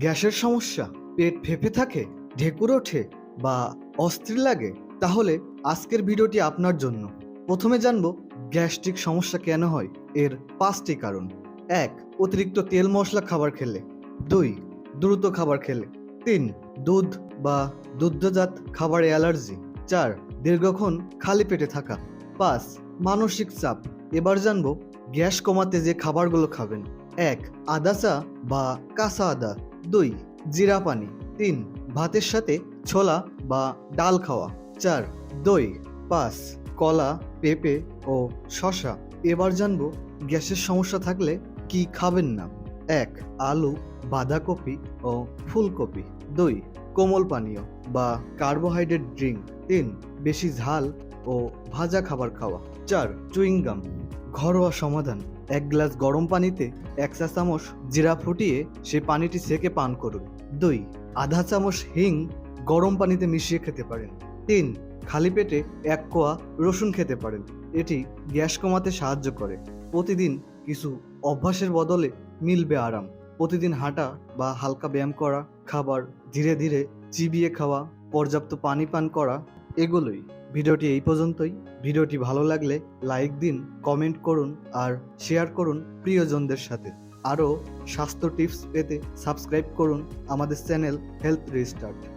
গ্যাসের সমস্যা, পেট ফেপে থাকে, ঢেকুর ওঠে বা অস্থির লাগে, তাহলে আজকের ভিডিওটি আপনার জন্য। প্রথমে জানব গ্যাস্ট্রিক সমস্যা কেন হয়, এর পাঁচটি কারণ। এক, অতিরিক্ত তেল মশলা খাবার খেলে। দুই, দ্রুত খাবার খেলে। তিন, দুধ বা দুগ্ধজাত খাবারে অ্যালার্জি। চার, দীর্ঘক্ষণ খালি পেটে থাকা। পাঁচ, মানসিক চাপ। এবার জানব গ্যাস কমাতে যে খাবারগুলো খাবেন। এক, আদা চা বা কাঁচা আদা। দুই, জিরা পানি। তিন, ভাতের সাথে ছোলা বা ডাল খাওয়া। চার, দই। পাঁচ, কলা, পেঁপে ও শশা এবার জানব গ্যাসের সমস্যা থাকলে কি খাবেন না। এক, আলু, বাঁধাকপি ও ফুলকপি। দুই, কোমল পানীয় বা কার্বোহাইড্রেট ড্রিঙ্ক। তিন, বেশি ঝাল ও ভাজা খাবার খাওয়া। চার, চুইংগাম। ঘরোয়া সমাধান। এক গ্লাস গরম পানিতে এক চা চামচ জিরা ফুটিয়ে সেই পানিটি সেকে পান করুন। দুই, আধা চামচ হিং গরম পানিতে মিশিয়ে খেতে পারেন। তিন, খালি পেটে এক কোয়া রসুন খেতে পারেন। এটি গ্যাস কমাতে সাহায্য করে। প্রতিদিন কিছু অভ্যাসের বদলে মিলবে আরাম। প্রতিদিন হাঁটা বা হালকা ব্যায়াম করা, খাবার ধীরে ধীরে চিবিয়ে খাওয়া, পর্যাপ্ত পানি পান করা, এগুলোই। ভিডিওটি এই পর্যন্তই। ভিডিওটি ভালো লাগলে লাইক দিন, কমেন্ট করুন আর শেয়ার করুন প্রিয়জনদের সাথে। আরও স্বাস্থ্য টিপস পেতে সাবস্ক্রাইব করুন আমাদের চ্যানেল হেলথ রিস্টার্ট